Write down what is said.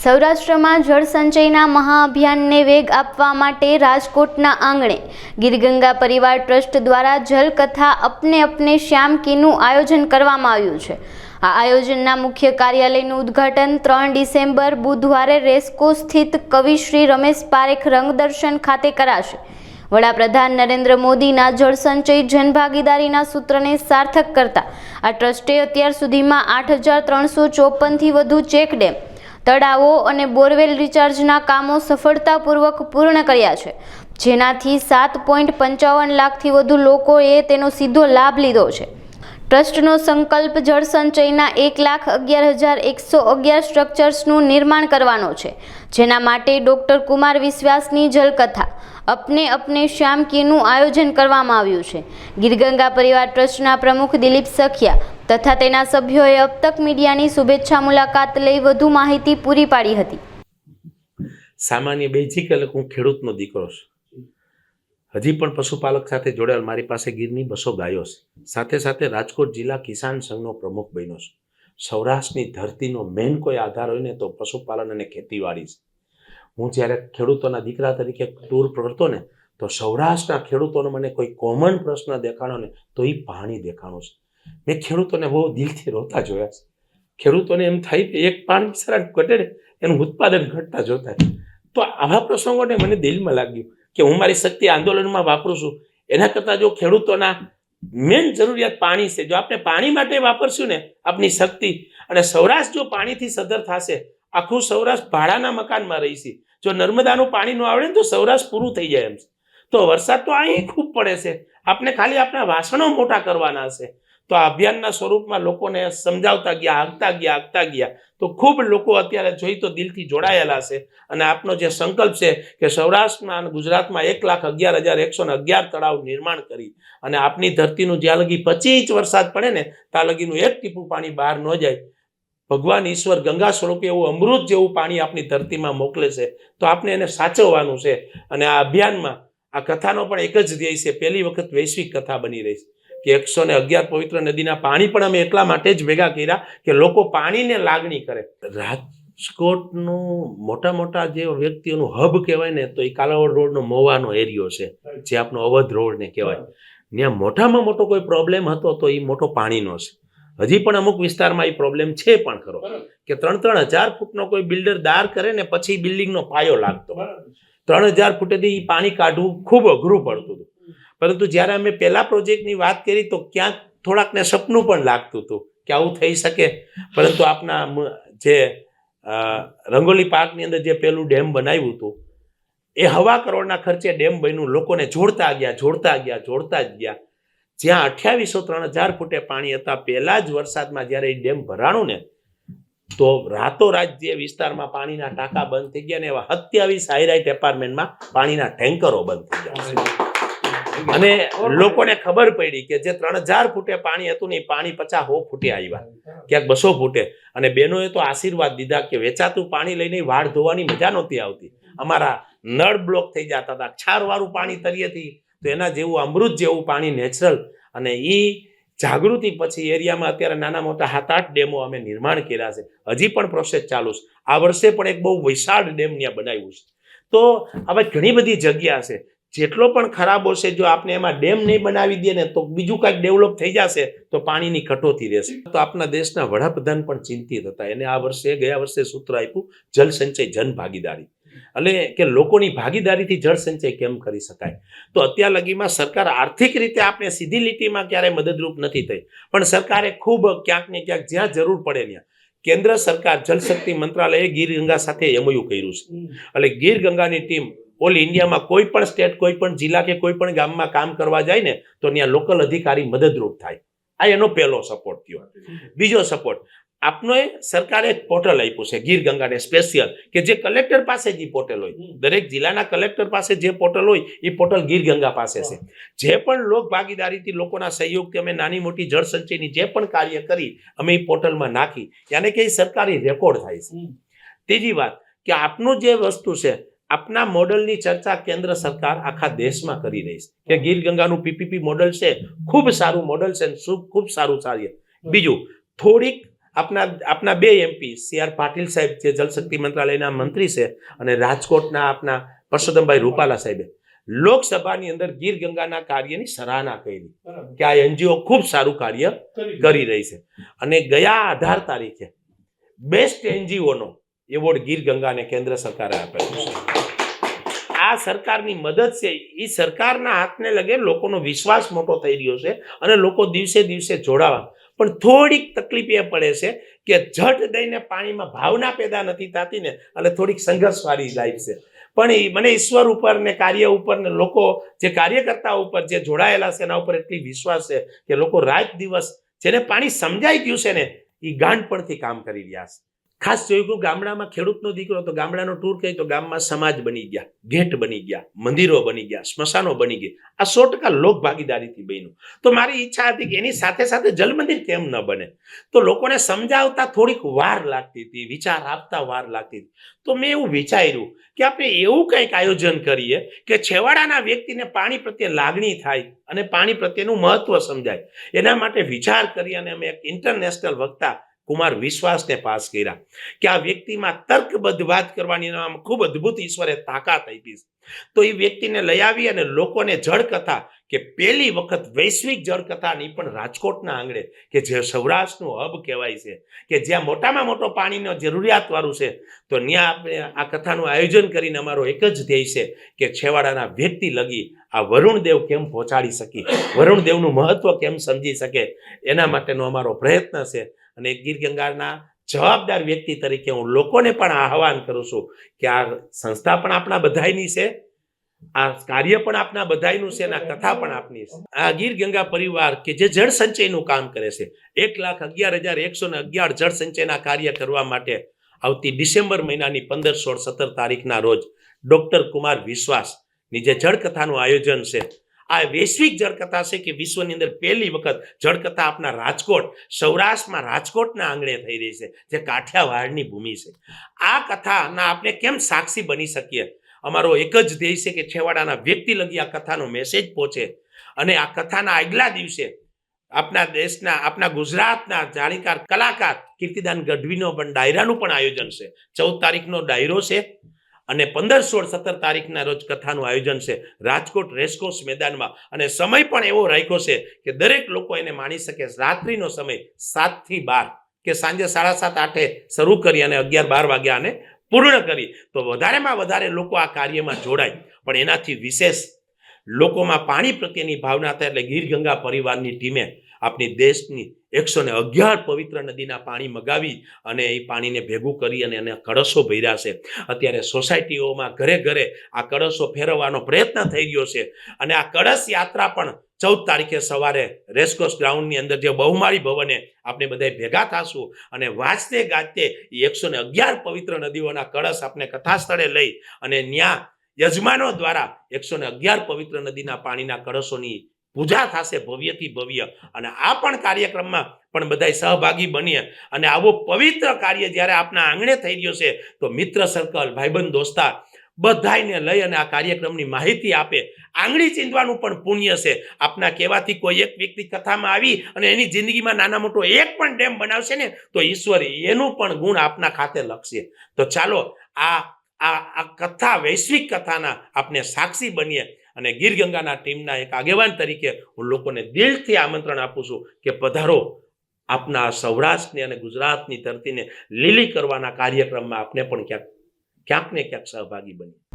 સૌરાષ્ટ્રમાં જળ સંચયના મહાઅભિયાનને વેગ આપવા માટે રાજકોટના આંગણે ગીરગંગા પરિવાર ટ્રસ્ટ દ્વારા જલકથા અપને અપને શ્યામ કીનું આયોજન કરવામાં આવ્યું છે. આ આયોજનના મુખ્ય કાર્યાલયનું ઉદ્ઘાટન ત્રણ ડિસેમ્બર, બુધવારે રેસ્કો સ્થિત કવિ શ્રી રમેશ પારેખ રંગદર્શન ખાતે કરાશે. વડાપ્રધાન નરેન્દ્ર મોદીના જળસંચય જનભાગીદારીના સૂત્રને સાર્થક કરતા આ ટ્રસ્ટે અત્યાર સુધીમાં આઠ હજાર ત્રણસો ચોપનથી વધુ ચેક ડેમ તળાવો અને બોરવેલ રિચાર્જના કામો સફળતાપૂર્વક પૂર્ણ કર્યા છે. જેનાથી સાત પોઈન્ટ પંચાવન લાખથી વધુ લોકોએ તેનો સીધો લાભ લીધો છે. ટ્રસ્ટનો સંકલ્પ જળ સંચયના એક લાખ અગિયાર હજાર એકસો અગિયાર સ્ટ્રક્ચર્સનું નિર્માણ કરવાનો છે. જેના માટે ડૉક્ટર કુમાર વિશ્વાસની જલકથા, અપને અપને શ્યામ કીનું આયોજન કરવામાં આવ્યું છે. ગીરગંગા પરિવાર ટ્રસ્ટના પ્રમુખ દિલીપ સખિયા તથા તેના સભ્યોએ અબ તક મીડિયાની શુભેચ્છા મુલાકાત લઈ વધુ માહિતી પૂરી પાડી હતી. સામાન્ય બેઝિક એટલે હું ખેડૂતનો દીકરો છું. હજી પણ પશુપાલક સાથે જોડાયેલ મારી પાસે ગીરની બસો ગાયો છે. સાથે સાથે રાજકોટ જિલ્લા કિસાન સંઘનો પ્રમુખ બન્યો છું. સૌરાષ્ટ્રની ધરતીનો મેન કોઈ આધાર હોય ને તો પશુપાલન અને ખેતીવાડી છે. હું જ્યારે ખેડૂતોના દીકરા તરીકે ટૂર કરતો ને, તો સૌરાષ્ટ્રના ખેડૂતોનો મને કોઈ કોમન પ્રશ્ન દેખાણો ને તો એ પાણી દેખાણું છે. મેં ખેડૂતોને બહુ દિલથી રોતા જોયા છે. ખેડૂતોને એમ થાય કે એક પાન બિચારા ઘટે ને એનું ઉત્પાદન ઘટતા જોતા તો આવા પ્રસંગોને મને દિલમાં લાગ્યું કે હું મારી શક્તિ આંદોલનમાં વાપરું છું. એના કરતાં જો ખેડૂતોના મેન જરૂરિયાત પાણી છે, જો આપણે પાણી માટે વાપરશું ને આપની શક્તિ, અને સૌરાષ્ટ્ર જો પાણીથી સદર થશે, આખું સૌરાષ્ટ્ર ભાડાના મકાનમાં રહીશી જો નર્મદાનું પાણી ન આવડે ને તો સૌરાષ્ટ્ર પૂરું થઈ જાય એમ તો વરસાદ તો અહીં ખૂબ પડે છે. આપણે ખાલી આપણા વાસણો મોટા કરવાના છે. તો આ અભિયાનના સ્વરૂપમાં લોકોને સમજાવતા ગયા આગતા ગયા આગતા ગયા. તો ખૂબ લોકો અત્યારે જોઈ તો દિલથી જોડાયેલા છે. અને આપનો જે સંકલ્પ છે કે સૌરાષ્ટ્રમાં અને ગુજરાતમાં એક લાખ અગિયાર હજાર એકસો ને અગિયાર તળાવ નિર્માણ કરી અને આપની ધરતીનું જ્યાં લગી પચીસ વરસાદ પડે ને ત્યાં લગીનું એક ટીપું પાણી બહાર ન જાય. ભગવાન ઈશ્વર ગંગા સ્વરૂપે એવું અમૃત જેવું પાણી આપની ધરતીમાં મોકલે છે. તો આપણે એને સાચવવાનું છે. અને આ અભિયાનમાં આ કથાનો પણ એક જ ધ્યેય છે. પહેલી વખત વૈશ્વિક કથા બની રહી છે. કે એકસો ને અગિયાર પવિત્ર નદીના પાણી પણ અમે એટલા માટે જ ભેગા કર્યા કે લોકો પાણીને લાગણી કરે. રાજકોટનું મોટા મોટા જે વ્યક્તિઓનું હબ કહેવાય ને તો એ કાલાવડ રોડનો મોવાનો એરિયો છે જે આપણો અવધ રોડ ને કહેવાય. ત્યાં મોટામાં મોટો કોઈ પ્રોબ્લેમ હતો તો એ મોટો પાણીનો છે. હજી પણ અમુક વિસ્તારમાં એ પ્રોબ્લેમ છે પણ ખરો. કે ત્રણ ત્રણ હજાર ફૂટનો કોઈ બિલ્ડર દાર કરે ને પછી બિલ્ડિંગનો પાયો લાગતો. ત્રણ હજાર ફૂટેથી પાણી કાઢવું ખૂબ અઘરું પડતું હતું. પરંતુ જ્યારે અમે પહેલા પ્રોજેક્ટની વાત કરી તો ક્યાંક થોડાકને સપનું પણ લાગતું હતું કે આવું થઈ શકે. પરંતુ આપના જે રંગોલી પાર્કની અંદર જે પેલું ડેમ બનાવ્યું હતું, એ હવા કરોડના ખર્ચે ડેમ બન્યું. લોકોને જોડતા ગયા જોડતા ગયા, જોડતા જ ગયા. જ્યાં અઠ્યાવીસો ત્રણ હજાર ફૂટે પાણી હતા, પહેલા જ વરસાદમાં જ્યારે એ ડેમ ભરાણું ને, તો રાતોરાત જે વિસ્તારમાં પાણીના ટાંકા બંધ થઈ ગયા ને એવા સત્યાવીસ હાઈરાઇટ એપાર્ટમેન્ટમાં પાણીના ટેન્કરો બંધ થઈ ગયા. અને લોકોને ખબર પડી કે જે ત્રણ હજાર ફૂટે પાણી હતું ને એ પાણી પચાસ હો ફૂટે આવ્યા. ક્યાંક બસો ફૂટે. અને બહેનોએ તો આશીર્વાદ દીધા કે વેચાતું પાણી લઈને વાળ ધોવાની મજા નહોતી આવતી. અમારા નળ બ્લોક થઈ જતા હતા. ક્ષારવાળું પાણી તરીએથી તો એના જેવું અમૃત જેવું પાણી નેચરલ અને એ જાગૃતિ પછી એરિયામાં અત્યારે નાના મોટા સાત આઠ ડેમો અમે નિર્માણ કર્યા છે. હજી પણ પ્રોસેસ ચાલુ છે. આ વર્ષે પણ એક બહુ વિશાળ ડેમ ત્યાં બનાવ્યું છે. તો આવા ઘણી બધી જગ્યા છે. જેટલો પણ ખરાબ હશે જો આપણે એમાં ડેમ નહીં બનાવી દઈએ ને તો બીજું કાંઈક ડેવલપ થઈ જશે તો પાણીની કટોતી રહેશે. તો આપણા દેશના વડાપ્રધાન પણ ચિંતિત હતા. એને આ વર્ષે ગયા વર્ષે સૂત્ર આપ્યું જલ સંચય જન ભાગીદારી. એટલે કે લોકોની ભાગીદારીથી જળ સંચય કેમ કરી શકાય? તો અત્યાર લગીમાં સરકાર આર્થિક રીતે આપણે સીધી લીટીમાં ક્યારેય મદદરૂપ નથી થઈ. પણ સરકારે ખૂબ ક્યાંક ને ક્યાંક જ્યાં જરૂર પડે ત્યાં. કેન્દ્ર સરકાર જલશક્તિ મંત્રાલયે ગીર ગંગા સાથે એમઓયુ કર્યું છે. એટલે ગીર ગંગાની ટીમ ઓલ ઇન્ડિયામાં કોઈ પણ સ્ટેટ કોઈ પણ જિલ્લા કે કોઈ પણ ગામમાં કામ કરવા જાય ને તો ત્યાં લોકલ અધિકારી મદદરૂપ થાય. આ એનો પહેલો સપોર્ટ થયો. બીજો સપોર્ટ આપનો એ સરકારે એક પોર્ટલ આપ્યું છે ગીર ગંગાને સ્પેશિયલ કે જે કલેક્ટર પાસે જે પોર્ટલ હોય. દરેક જિલ્લાના કલેક્ટર પાસે જે પોર્ટલ હોય એ પોર્ટલ ગીર ગંગા પાસે છે. જે પણ લોક ભાગીદારીથી લોકોના સહયોગથી અમે નાની મોટી જળ સંચયની જે પણ કાર્ય કરી અમે એ પોર્ટલમાં નાખી. યાને કે એ સરકારી રેકોર્ડ થાય છે. ત્રીજી વાત કે આપનું જે વસ્તુ છે આપના મોડલની ચર્ચા કેન્દ્ર સરકાર આખા દેશમાં કરી રહી છે. કે ગીર ગંગાનું પીપીપી મોડલ છે ખૂબ સારું મોડલ છે ખૂબ સારું કાર્ય બીજું થોડીક આપના આપના બે એમપી સી આર પાટીલ સાહેબ જે જલશક્તિ મંત્રાલયના મંત્રી છે અને રાજકોટના આપના પરસોત્તમભાઈ રૂપાલા સાહેબે લોકસભાની અંદર ગીર ગંગાના કાર્યની સરાહના કરી. કે આ એનજીઓ ખૂબ સારું કાર્ય કરી રહી છે. અને ગયા અઢાર તારીખે બેસ્ટ એનજીઓનો એવોર્ડ ગીર ગંગાને કેન્દ્ર સરકારે આપેલો છે. આ સરકારની મદદ છે એ સરકારના હાથને લગે લોકોનો વિશ્વાસ મોટો થઈ રહ્યો છે અને લોકો દિવસે દિવસે જોડાવા. પણ થોડીક તકલીફ એ પડે છે કે ઝટ દઈને પાણીમાં ભાવના પેદા નથી થતી ને, એટલે થોડીક સંઘર્ષવાળી લાઈફ છે. પણ મને ઈશ્વર ઉપર ને કાર્ય ઉપર ને લોકો જે કાર્યકર્તા ઉપર જે જોડાયેલા છે, એના ઉપર એટલી વિશ્વાસ છે કે લોકો રાત દિવસ જેને પાણી સમજાઈ ગયું છે ને એ ગાંઠપણથી કામ કરી રહ્યા છે. ખાસ જોયું ગામડામાં ખેડૂતનો દીકરો તો ગામડાનો ટૂર કહી તો ગામમાં સમાજ બની ગયા ગેટ બની ગયા, મંદિરો બની ગયા, સ્મશાનો બની ગયા. આ સો ટકા લોક ભાગીદારીથી બન્યું. તો મારી ઈચ્છા હતી કે એની સાથે સાથે જલ મંદિર કેમ ન બને? તો લોકોને સમજાવતા થોડીક વાર લાગતી હતી, વિચાર આપતા વાર લાગતી હતી. તો મેં એવું વિચાર્યું કે આપણે એવું કંઈક આયોજન કરીએ કે છેવાડાના વ્યક્તિને પાણી પ્રત્યે લાગણી થાય અને પાણી પ્રત્યેનું મહત્વ સમજાય. એના માટે વિચાર કરી અને અમે એક ઇન્ટરનેશનલ વક્તા કુમાર વિશ્વાસને પાસ કર્યા કે આ વ્યક્તિમાં તર્કબદ્ધ વાત કરવાની એનામાં ખૂબ અદ્ભુત ઈશ્વરે તાકાત આપી તો એ વ્યક્તિને લઈ આવી અને લોકોને જળકથા કે પહેલી વખત વૈશ્વિક જળકથાની પણ રાજકોટના આંગણે, કે જે સૌરાષ્ટ્રનું હબ કહેવાય છે, કે જ્યાં મોટામાં મોટો પાણીનો જરૂરિયાતવાળું છે, તો ત્યાં આપણે આ કથાનું આયોજન કરીને અમારો એક જ ધ્યેય છે કે છેવાડાના વ્યક્તિ લગી આ વરુણદેવ કેમ પહોંચાડી શકી, વરુણદેવનું મહત્વ કેમ સમજી શકે, એના માટેનો અમારો પ્રયત્ન છે. અને ગીર ગંગાના જવાબદાર વ્યક્તિ તરીકે હું લોકોને પણ આહવાન કરું છું કે આ સંસ્થા પણ આપણા બધાયની છે આ કાર્ય પણ આપના બધાયનું છે અને કથા પણ આપની છે. આ ગીર ગંગા પરિવાર કે જે જળ સંચયનું કામ કરે છે, એક લાખ અગિયાર હજાર એકસો ને અગિયાર જળ સંચયના કાર્ય કરવા માટે આવતી ડિસેમ્બર મહિનાની પંદર સોળ સત્તર તારીખના રોજ ડોક્ટર કુમાર વિશ્વાસની જે જળકથાનું આયોજન છે, આ વૈશ્વિક જળકથા છે કે વિશ્વની અંદર પહેલી વખત જળકથા આપના રાજકોટ, સૌરાષ્ટ્રમાં રાજકોટના આંગણે થઈ રહી છે, જે કાઠિયાવાડની ભૂમિ છે. આ કથાના આપણે કેમ સાક્ષી બની શકીએ? અમારો એક જ ધ્યેય છે કે છેવાડાના વ્યક્તિ લગી આ કથાનો મેસેજ પહોંચે. અને આ કથાના આગલા દિવસે આપણા દેશના આપણા ગુજરાતના જાણીકાર કલાકાર કીર્તિદાન ગઢવીનો પણ ડાયરાનું પણ આયોજન છે. ચૌદ તારીખનો ડાયરો છે અને પંદર સોળ સત્તર તારીખના રોજ કથાનું આયોજન છે રાજકોટ રેસકોર્સ મેદાનમાં. અને સમય પણ એવો રાખ્યો છે કે દરેક લોકો એને માણી શકે રાત્રિનો સમય સાતથી બાર કે સાંજે સાડા સાત આઠે શરૂ કરી અને અગિયાર બાર વાગ્યા આને પૂર્ણ કરી. તો વધારેમાં વધારે લોકો આ કાર્યમાં જોડાય. પણ એનાથી વિશેષ લોકોમાં પાણી પ્રત્યેની ભાવના થાય એટલે ગીર ગંગા પરિવારની ટીમે આપણી દેશની એકસો ને અગિયાર પવિત્ર નદીના પાણી મગાવી અને એ પાણીને ભેગું કરી અને એને કળશો ભર્યા છે. અત્યારે સોસાયટીઓમાં ઘરે ઘરે આ કળશો ફેરવવાનો પ્રયત્ન થઈ રહ્યો છે. અને આ કળશ યાત્રા પણ ચૌદ તારીખે સવારે રેસકોર્સ ગ્રાઉન્ડની અંદર જે બહુમાળી ભવને આપણે બધા ભેગા થશું અને વાંચતે ગાજતે એકસો ને અગિયાર પવિત્ર નદીઓના કળશ આપણે કથા સ્થળે લઈ અને ત્યાં યજમાનો દ્વારા એકસો ને અગિયાર પવિત્ર નદીના પાણીના કળશોની પૂજા થશે ભવ્યથી ભવ્ય. અને આ પણ કાર્યક્રમમાં પણ બધા સહભાગી બનીએ. અને આવો પવિત્ર કાર્ય જ્યારે આપના આંગણે થઈ રહ્યો છે, તો મિત્ર સર્કલ ભાઈબંધ, દોસ્તાર બધાને લઈ અને આ કાર્યક્રમની માહિતી આપે. આંગળી ચીંધવાનું પણ પુણ્ય છે. આપના કહેવાથી કોઈ એક વ્યક્તિ કથામાં આવી અને એની જિંદગીમાં નાના મોટો એક પણ ડેમ બનાવશે ને, તો ઈશ્વર એનું પણ ગુણ આપના ખાતે લખશે. તો ચાલો, આ આ કથા, વૈશ્વિક કથાના આપણે સાક્ષી બનીએ. અને ગીર ગંગાના ટીમના એક આગેવાન તરીકે હું લોકોને દિલથી આમંત્રણ આપું છું કે પધારો આપના સૌરાષ્ટ્રની અને ગુજરાતની ધરતીને લીલી કરવાના કાર્યક્રમમાં આપને પણ ક્યાંક ક્યાંક ને ક્યાંક સહભાગી બનીએ